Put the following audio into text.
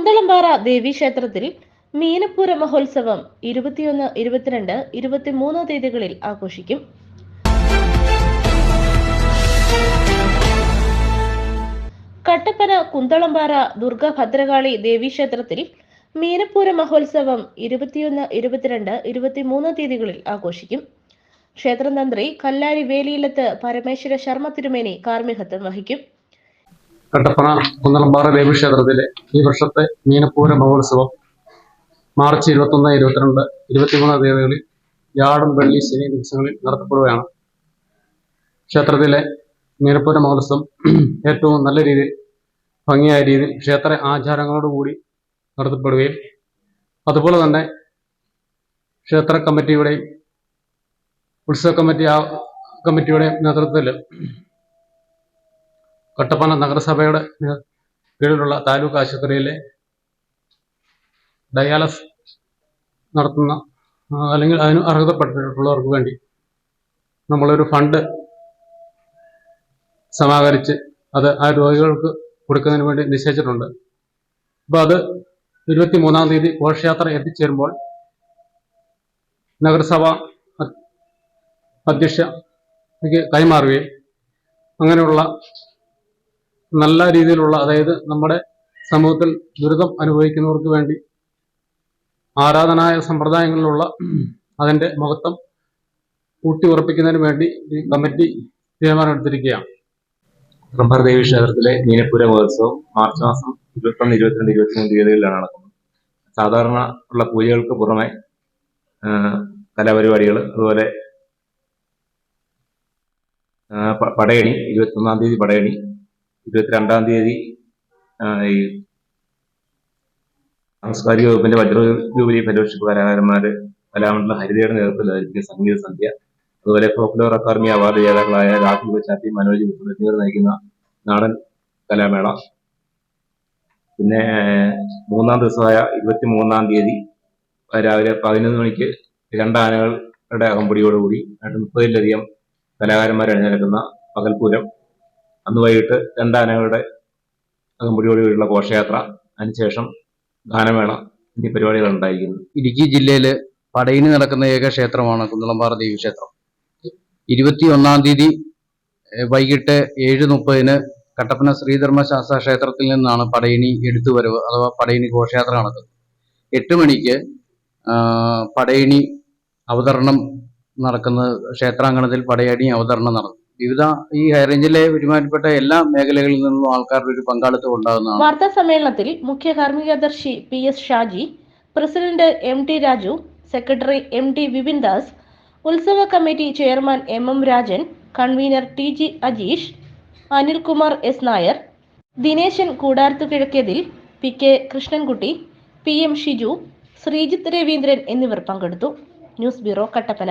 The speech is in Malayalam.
കുന്തളംപാറ ദേവീക്ഷേത്രത്തിൽ മീനപ്പൂര മഹോത്സവം ഇരുപത്തിയൊന്ന് ഇരുപത്തിരണ്ട് ഇരുപത്തിമൂന്ന് തീയതികളിൽ ആഘോഷിക്കും. കട്ടപ്പന കുന്തളംപാറ ദുർഗ ഭദ്രകാളി ദേവീക്ഷേത്രത്തിൽ മീനപ്പൂര മഹോത്സവം ഇരുപത്തിയൊന്ന് ഇരുപത്തിരണ്ട് ഇരുപത്തിമൂന്ന് തീയതികളിൽ ആഘോഷിക്കും. ക്ഷേത്രതന്ത്രി കല്ലാരി വേലിയിലത്ത് പരമേശ്വര ശർമ്മ തിരുമേനി കാർമ്മികത്വം വഹിക്കും. കട്ടപ്പന കുന്നളമ്പാറ ദേവീക്ഷേത്രത്തിലെ ഈ വർഷത്തെ മീനപ്പൂര മഹോത്സവം മാർച്ച് ഇരുപത്തൊന്ന് ഇരുപത്തിരണ്ട് ഇരുപത്തിമൂന്ന് തീയതികളിൽ വ്യാഴം വെള്ളി ശനി ദിവസങ്ങളിൽ നടത്തപ്പെടുകയാണ്. ക്ഷേത്രത്തിലെ മീനപ്പൂര മഹോത്സവം ഏറ്റവും നല്ല രീതിയിൽ ഭംഗിയായ രീതിയിൽ ക്ഷേത്ര ആചാരങ്ങളോടുകൂടി നടത്തപ്പെടുകയും അതുപോലെ തന്നെ ക്ഷേത്ര കമ്മിറ്റിയുടെയും ഉത്സവ കമ്മിറ്റി ആ കമ്മിറ്റിയുടെയും നേതൃത്വത്തിൽ കട്ടപ്പന നഗരസഭയുടെ കീഴിലുള്ള താലൂക്ക് ആശുപത്രിയിലെ ഡയാലസ് നടത്തുന്ന അല്ലെങ്കിൽ അതിന് അർഹതപ്പെട്ടിട്ടുള്ളവർക്ക് വേണ്ടി നമ്മളൊരു ഫണ്ട് സമാഹരിച്ച് അത് ആ രോഗികൾക്ക് കൊടുക്കുന്നതിന് വേണ്ടി നിശ്ചയിച്ചിട്ടുണ്ട്. അപ്പോൾ അത് ഇരുപത്തി മൂന്നാം തീയതി ഘോഷയാത്ര എത്തിച്ചേരുമ്പോൾ നഗരസഭ അധ്യക്ഷ കൈമാറുകയും അങ്ങനെയുള്ള നല്ല രീതിയിലുള്ള അതായത് നമ്മുടെ സമൂഹത്തിൽ ദുരിതം അനുഭവിക്കുന്നവർക്ക് വേണ്ടി ആരാധനായ സമ്പ്രദായങ്ങളിലുള്ള അതിന്റെ മഹത്വം ഊട്ടി ഉറപ്പിക്കുന്നതിന് വേണ്ടി ഈ കമ്മിറ്റി തീരുമാനമെടുത്തിരിക്കുകയാണ് ബ്രഹ്മർ ദേവി ക്ഷേത്രത്തിലെ മീനപ്പുര മഹോത്സവം മാർച്ച് മാസം ഇരുപത്തൊന്ന് ഇരുപത്തിരണ്ട് ഇരുപത്തിമൂന്ന് തീയതികളിലാണ് നടക്കുന്നത്. സാധാരണ ഉള്ള പൂജകൾക്ക് പുറമെ കലാപരിപാടികൾ അതുപോലെ പടയണി ഇരുപത്തൊന്നാം തീയതി പടയണി ഇരുപത്തിരണ്ടാം തീയതി ഈ സാംസ്കാരിക വകുപ്പിന്റെ വജ്രജൂബിലി ഫെലോഷിപ്പ് കലാകാരന്മാര് കലാമണ്ഡലം ഹരിതയുടെ നേതൃത്വത്തിലായിരിക്കും സംഗീത സന്ധ്യ. അതുപോലെ പോപ്പുലർ അക്കാദമി അവാർഡ് ജേതാക്കളായ രാഹുൽ ബച്ചാത്തി മനോജ് എന്നിവർ നയിക്കുന്ന നാടൻ കലാമേള. പിന്നെ മൂന്നാം ദിവസമായ ഇരുപത്തി മൂന്നാം തീയതി രാവിലെ പതിനൊന്ന് മണിക്ക് രണ്ടാനകളുടെ അകമ്പടിയോടുകൂടി മുപ്പതിലധികം കലാകാരന്മാർ അണിനിരക്കുന്ന പകൽപൂരം അന്ന് വൈകിട്ട് രണ്ടാനകളുടെ അകമ്പടിയോടുകൂടിയുള്ള ഘോഷയാത്ര അതിനുശേഷം ഗാനമേള എന്നീ പരിപാടികൾ ഉണ്ടായിരിക്കുന്നു. ഇടുക്കി ജില്ലയിൽ പടയിന് നടക്കുന്ന ഏക ക്ഷേത്രമാണ് കുന്നളമ്പാറ ദേവീക്ഷേത്രം ഇരുപത്തി ഒന്നാം തീയതി വൈകിട്ട് ഏഴ് മുപ്പതിന് കട്ടപ്പന ശ്രീധർമ്മശാസ്ത്ര ക്ഷേത്രത്തിൽ നിന്നാണ് പടയണി എടുത്തുവരവ് അഥവാ പടയണി ഘോഷയാത്ര നടക്കുന്നത്. എട്ട് മണിക്ക് പടയിനി അവതരണം നടക്കുന്നത് ക്ഷേത്രാങ്കണത്തിൽ പടയണി അവതരണം നടക്കും വിവിധ ഈ ഹൈറേഞ്ചിലെ വരുമാനപ്പെട്ട എല്ലാ മേഖലകളിൽ നിന്നും ആൾക്കാരുടെ ഒരു പങ്കാളിത്തം ഉണ്ടാകുന്നതാണ്. വാർത്താ സമ്മേളനത്തിൽ മുഖ്യ കാർമ്മികദർശി P S Shaji president M T Raju secretary M T Vipin Das ഉത്സവ committee chairman M M Rajan convener T G Ajeesh Anilkumar S Nair Dineshan Koodarathu Kizhakkethil P K Krishnankutty P M Shiju Sreejith Raveendran എന്നിവർ പങ്കെടുത്തു. News bureau Kattappana.